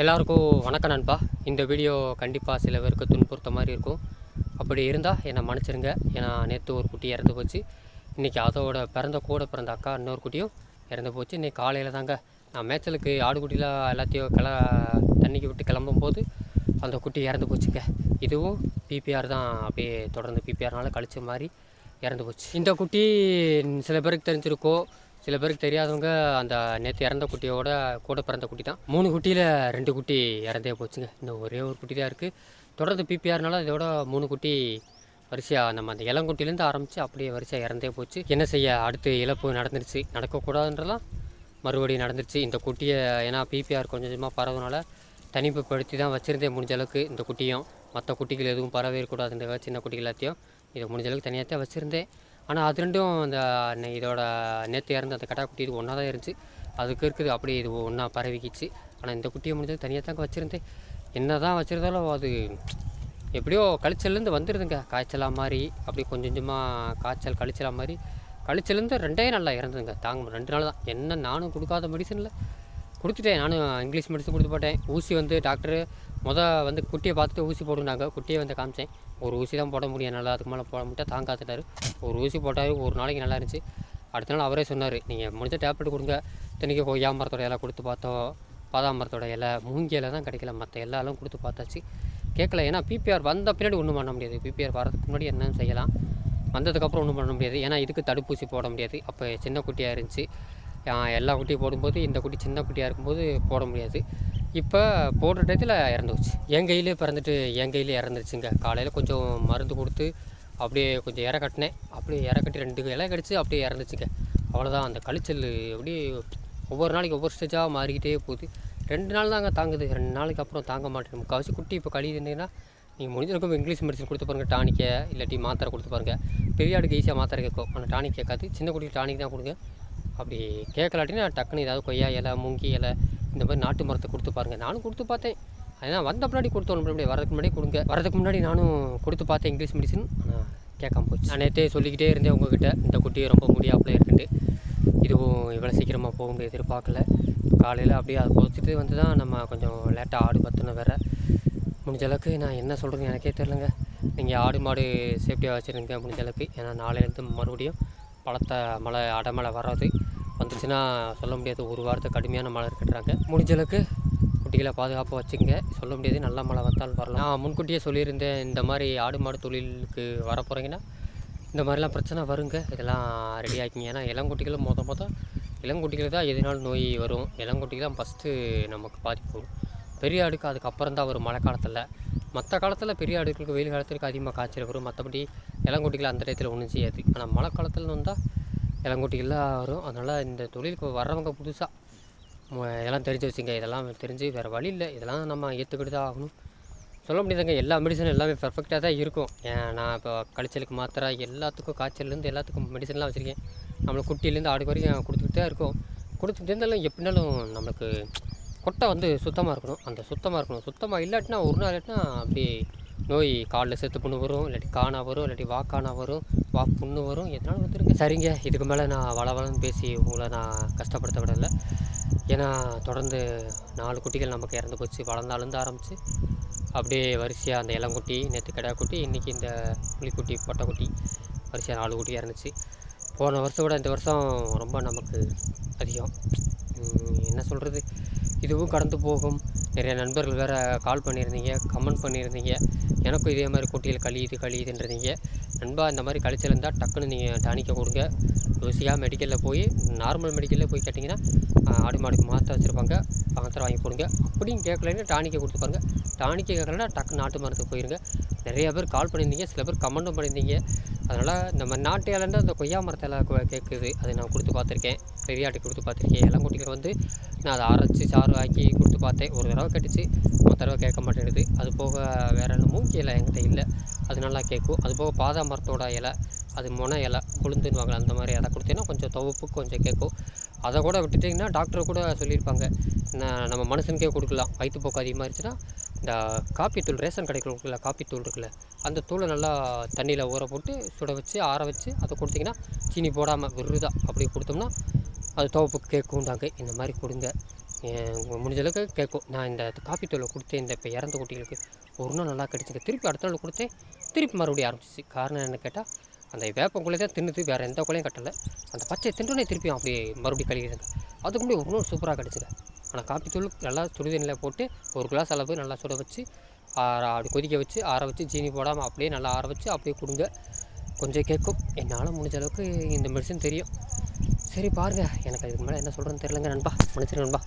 எல்லாருக்கும் வணக்கம் நண்பா. இந்த வீடியோ கண்டிப்பாக சில பேருக்கு துன்புறுத்த மாதிரி இருக்கும். அப்படி இருந்தால் என்னை மன்னிச்சிருங்க. ஏன்னா நேற்று ஒரு குட்டி இறந்து போச்சு. இன்றைக்கி அதோட பிறந்த கூட பிறந்த அக்கா இன்னொரு குட்டியும் இறந்து போச்சு. இன்றைக்கி காலையில் தாங்க நான் மேய்ச்சலுக்கு ஆடுகுட்டியில் எல்லாத்தையும் கிள தண்ணிக்கு விட்டு கிளம்பும்போது அந்த குட்டி இறந்து போச்சுங்க. இதுவும் பிபிஆர் தான். அப்படியே தொடர்ந்து பிபிஆர்னால கழிச்ச மாதிரி இறந்து போச்சு. இந்த குட்டி சில பேருக்கு தெரிஞ்சிருக்கோம் சில பேருக்கு தெரியாதவங்க அந்த நேற்று இறந்த குட்டியோட கூட பிறந்த குட்டி தான். மூணு குட்டியில் ரெண்டு குட்டி இறந்தே போச்சுங்க. இன்னும் ஒரே ஒரு குட்டி தான் இருக்குது தொடர்ந்து பிபிஆர்னால இதோட மூணு குட்டி வரிசையாக நம்ம அந்த இளங்குட்டிலேருந்து ஆரம்பித்து அப்படியே வரிசையாக இறந்தே போச்சு. என்ன செய்ய? அடுத்து இழப்பு நடந்துருச்சு. நடக்கக்கூடாதுன்றலாம் மறுபடியும் நடந்துருச்சு. இந்த குட்டியை ஏன்னா பிபிஆர் கொஞ்சம் கொஞ்சமாக பரவனால தனிப்புப்படுத்தி தான் வச்சுருந்தேன் முடிஞ்ச அளவுக்கு இந்த குட்டியும். மற்ற குட்டிகள் எதுவும் பரவே இந்த சின்ன குட்டிகள் எல்லாத்தையும் இதை முடிஞ்ச அளவுக்கு தனியாக தான் வச்சுருந்தேன். ஆனால் அது ரெண்டும் அந்த இதோட நேற்று இறந்த அந்த கடா குட்டி இது ஒன்றா தான் இருந்துச்சு. அதுக்கு இருக்குது அப்படியே இது ஒன்றா பரவிக்கிச்சு. ஆனால் இந்த குட்டியை முடிஞ்சது தனியாக தாங்க வச்சுருந்தேன். என்ன தான் வச்சுருந்தாலும் அது எப்படியோ கழிச்சல்லேருந்து வந்துடுதுங்க காய்ச்சலாக மாதிரி அப்படி கொஞ்சம் கொஞ்சமாக காய்ச்சல் கழிச்சலாக மாதிரி கழிச்சலேருந்து ரெண்டே நாளில் இறந்துதுங்க. தாங்க ரெண்டு நாள் தான் என்ன நானும் கொடுக்காத மெடிசனில். கொடுத்துட்டேன். நானும் இங்கிலீஷ் மெடிசன் கொடுத்து போட்டேன். ஊசி வந்து டாக்டரு முத வந்து குட்டியை பார்த்துட்டு ஊசி போடுனாங்க குட்டியை வந்து காமிச்சேன். ஒரு ஊசி தான் போட முடியும். நல்லா அதுக்கு மேலே போட முடியாது தாங்காத்துட்டாரு ஒரு ஊசி போட்டாரு ஒரு நாளைக்கு நல்லா இருந்துச்சு. அடுத்த நாள் அவரே சொன்னார் நீங்கள் முடிஞ்ச டேப்லெட் கொடுங்க. இத்தனைக்கு கொய்யா மரத்தோட இலை கொடுத்து பார்த்தோம். பாதாம் மரத்தோட இலை மூங்கி இலை தான் கிடைக்கல. மற்ற எல்லாலும் கொடுத்து பார்த்தாச்சு. கேட்கல ஏன்னா பிபிஆர் வந்த பின்னாடி ஒன்றும் பண்ண முடியாது. பிபிஆர் வரதுக்கு முன்னாடி என்னன்னு செய்யலாம்? வந்ததுக்கப்புறம் ஒன்றும் பண்ண முடியாது. ஏன்னா இதுக்கு தடுப்பூசி போட முடியாது. அப்போ சின்ன குட்டியாக இருந்துச்சு. எல்லா குட்டியும் போடும்போது இந்த குட்டி சின்ன குட்டியாக இருக்கும்போது போட முடியாது. இப்போ போடுற டயத்தில் இறந்துச்சு என் கையிலே பிறந்துட்டு என் கையிலே இறந்துருச்சுங்க. காலையில் கொஞ்சம் மருந்து கொடுத்து அப்படியே கொஞ்சம் இற கட்டினேன். அப்படியே இற கட்டி ரெண்டு இலை கடிச்சு அப்படியே இறந்துச்சுங்க. அவ்வளோதான் அந்த கழிச்சல் அப்படியே ஒவ்வொரு நாளைக்கு ஒவ்வொரு ஸ்டேஜாக மாறிக்கிட்டே போகுது. ரெண்டு நாள் தாங்க தாங்குது. ரெண்டு நாளைக்கு அப்புறம் தாங்க மாட்டேன். முக்கால்வாசி குட்டி இப்போ கழியுதுன்னா நீங்கள் முடிஞ்சிருக்கும் இங்கிலீஷ் மெடிசன் கொடுத்து பாருங்க. டானிக்கை இல்லாட்டி மாத்திரை கொடுத்து பாருங்க. பெரிய ஆளுக்கு ஈஸியாக மாத்திரை கேட்கும். ஆனால் டானிக் கேட்காது. சின்ன குட்டிக்கு டானிக் தான் கொடுங்க. அப்படி கேட்கலாட்டினா டக்குன்னு ஏதாவது கொய்யா இலை மூங்கி இலை இந்த மாதிரி நாட்டு மரத்தை கொடுத்து பாருங்கள் நானும் கொடுத்து பார்த்தேன். அதனால் வந்த முன்னாடி கொடுத்தோம். முன்னாடி வரதுக்கு முன்னாடி கொடுங்க. வரதுக்கு முன்னாடி நானும் கொடுத்து பார்த்தேன் இங்கிலீஷ் மெடிசன் ஆனால் கேட்காம போச்சு. நான் நேற்றே சொல்லிக்கிட்டே இருந்தேன் உங்ககிட்ட. இந்த குட்டி ரொம்ப முடியாப்புல இருக்குன்ட்டு. இதுவும் இவ்வளோ சீக்கிரமாக போக முடியாது எதிர்பார்க்கல. காலையில் அப்படியே அதை பொறுத்துட்டு வந்து தான் நம்ம கொஞ்சம் லேட்டாக ஆடு பற்றின வேறு. முடிஞ்ச அளவுக்கு நான் என்ன சொல்கிறேன்னு எனக்கே தெரிலங்க நீங்கள் ஆடு மாடு சேஃப்டியாக வச்சுருங்க முடிஞ்ச அளவுக்கு. ஏன்னா நாளையிலேருந்து மறுபடியும் பழத்தை மழை அடமழை வராது வந்துச்சுன்னா சொல்ல முடியாது. ஒரு வாரத்தை கடுமையான மழை இருக்கிறாங்க முடிஞ்சளவுக்கு குட்டிகளை பாதுகாப்பாக வச்சுங்க சொல்ல முடியாது. நல்ல மழை வந்தாலும் வரலாம். நான் முன்கூட்டியே சொல்லியிருந்தேன் இந்த மாதிரி ஆடு மாடு தொழிலுக்கு வர போகிறீங்கன்னா இந்த மாதிரிலாம் பிரச்சனை வருங்க. இதெல்லாம் ரெடி ஆகிக்கிங்க ஏன்னா இளங்குட்டிகளும் மொதல் மொதல் இளங்குட்டிகளுக்கு தான் எதுனாலும் நோய் வரும். இளங்குட்டிக்கு தான் ஃபஸ்ட்டு நமக்கு பாதிப்பு வரும். பெரிய ஆடுக்கு அதுக்கப்புறம் தான் வரும். மழை காலத்தில். மற்ற காலத்தில் பெரிய ஆடுகளுக்கு வெயில் காலத்துக்கு அதிகமாக காய்ச்சல் வரும். மற்றபடி இளங்குட்டிகள் அந்த டயத்தில் ஒன்றும் செய்யாது. ஆனால் மழை காலத்தில் வந்தால் இளங்குட்டிகள்லாம் வரும். அதனால் இந்த தொழிலுக்கு வர்றவங்க புதுசாக இதெல்லாம் தெரிஞ்சு வச்சுங்க. இதெல்லாம் தெரிஞ்சு வேறு வழி இல்லை. இதெல்லாம் நம்ம ஏற்றுக்கிட்டு தான் ஆகணும். சொல்ல முடியாதுங்க. எல்லா மெடிசனும் எல்லாமே பெர்ஃபெக்டாக தான் இருக்கும். ஏன் நான் இப்போ கழிச்சலுக்கு மாத்திரை எல்லாத்துக்கும் காய்ச்சல்லேருந்து எல்லாத்துக்கும் மெடிசன்லாம் வச்சுருக்கேன். நம்மளுக்கு குட்டிலேருந்து ஆடு வரைக்கும் கொடுத்துக்கிட்டு தான் இருக்கும். கொடுத்துட்டு இருந்தாலும் எப்படினாலும் நம்மளுக்கு கொட்டை வந்து சுத்தமாக இருக்கணும். அந்த சுத்தமாக இருக்கணும். சுத்தமாக இல்லாட்டினா ஒரு நாள் இல்லாட்டினா அப்படி நோய் காலில் செத்து புண்ணு வரும் இல்லாட்டி காணா வரும் இல்லாட்டி வாக்கானா வரும் வா புண்ணு வரும். எதனாலும் வந்துருங்க? சரிங்க. இதுக்கு மேலே நான் வள வளன்னு பேசி உங்களை நான் கஷ்டப்படுத்த விடலை. ஏன்னா தொடர்ந்து நாலு குட்டிகள் நமக்கு இறந்து போச்சு. வளர்ந்தாலேருந்து ஆரம்பித்து அப்படியே வரிசையாக அந்த இளங்குட்டி நேற்று கிடா குட்டி இன்றைக்கி இந்த புளிக்குட்டி பொட்டைக்குட்டி வரிசையாக நாலு குட்டி இறந்துச்சு. போன வருஷம் விட இந்த வருஷம் ரொம்ப நமக்கு அதிகம். என்ன சொல்கிறது இதுவும் கடந்து போகும். நிறைய நண்பர்கள் வேறு கால் பண்ணியிருந்தீங்க கமெண்ட் பண்ணியிருந்தீங்க. எனக்கும் இதே மாதிரி குட்டியில் கழியுது கழியுதுன்றீங்க. நண்பா இந்த மாதிரி கழிச்சல் இருந்தால் டக்குன்னு நீங்கள் டானிக்கை கொடுங்க. ருசியாக மெடிக்கலில் போய் நார்மல் மெடிக்கலில் போய் கேட்டிங்கன்னா ஆடு மாடுக்கு மாத்திரை வச்சுருப்பாங்க. மாத்திரை வாங்கி கொடுங்க. அப்படியும் கேட்கலன்னா டானிக்கை கொடுத்து பாருங்கள் டானிக்கை கேட்கலன்னா டக்கு நாட்டு மரத்துக்கு போயிருங்க. நிறைய பேர் கால் பண்ணியிருந்தீங்க சில பேர் கமெண்ட்டும் பண்ணியிருந்தீங்க. அதனால் நம்ம நாட்டு இலந்து அந்த கொய்யா மரத்தை இலை கேட்குது அதை நான் கொடுத்து பார்த்துருக்கேன் பெரியாட்டி கொடுத்து பார்த்துருக்கேன் இளங்குட்டிகள் வந்து நான் அதை அரைச்சி சாறு ஆக்கி கொடுத்து பார்த்தேன் ஒரு தடவை கட்டிச்சு. ஒரு தடவை கேட்க மாட்டேங்குது. அது போக வேறு என்ன? மூங்கி இலை என்கிட்ட இல்லை. அது நல்லா கேட்கும் அது போக பாதாம் மரத்தோட இலை அது முனை இலை கொழுந்துன்னுவாங்க அந்த மாதிரி அதை கொடுத்தீங்கன்னா கொஞ்சம் துவப்பு கொஞ்சம் கேட்கும் அதை கூட விட்டுட்டிங்கன்னா டாக்டர் கூட சொல்லியிருப்பாங்க. நான் நம்ம மனுஷனுக்கே கொடுக்கலாம். வயிற்றுப்போக்கு அதிகமாக இருந்துச்சுன்னா இந்த காப்பித்தூள் ரேஷன் கடைக்குள்ள இருக்குல்ல காப்பித்தூள் இருக்குல்ல அந்த தூளை நல்லா தண்ணியில் ஊற போட்டு சுட வச்சு ஆற வச்சு அதை கொடுத்தீங்கன்னா சீனி போடாமல் விருதா அப்படி கொடுத்தோம்னா அது துவப்புக்கு கேட்குண்டாங்க இந்த மாதிரி கொடுங்க. முடிஞ்சளவுக்கு முடிஞ்ச அளவுக்கு கேட்கும் நான் இந்த காப்பி தூளை கொடுத்தேன் இந்த இப்போ இறந்த குட்டிகளுக்கு. ஒரு நாள் நல்லா கிடச்சிங்க. திருப்பி அடுத்த நாள் கொடுத்தேன். திருப்பி மறுபடியும் ஆரம்பிச்சிச்சு. காரணம் என்னென்னு கேட்டால் அந்த வேப்பங்குள்ளே தான் தின்னுது. வேறு எந்த குலையும் கட்டலை. அந்த பச்சை தின்றுனே திருப்பியும் அப்படியே மறுபடியும் கழுவிடுங்க. அதுக்கு முன்னாடி ஒரு நாள் சூப்பராக கிடச்சிங்க. ஆனால் காப்பித்தூள் நல்லா சுடுதண்ணியில் போட்டு ஒரு கிளாஸ் அளவு நல்லா சுட வச்சு ஆற அப்படி கொதிக்க வச்சு ஆற வச்சு சீனி போடாமல் அப்படியே நல்லா ஆற வச்சு அப்படியே கொடுங்க. கொஞ்சம் கேட்கும். என்னால் முடிஞ்ச அளவுக்கு இந்த மெடிசன் தெரியும். சரி பாருங்கள் எனக்கு அதுக்கு மேலே என்ன சொல்கிறேன்னு தெரிலங்க நண்பா. மன்னிச்சிருங்க நண்பா.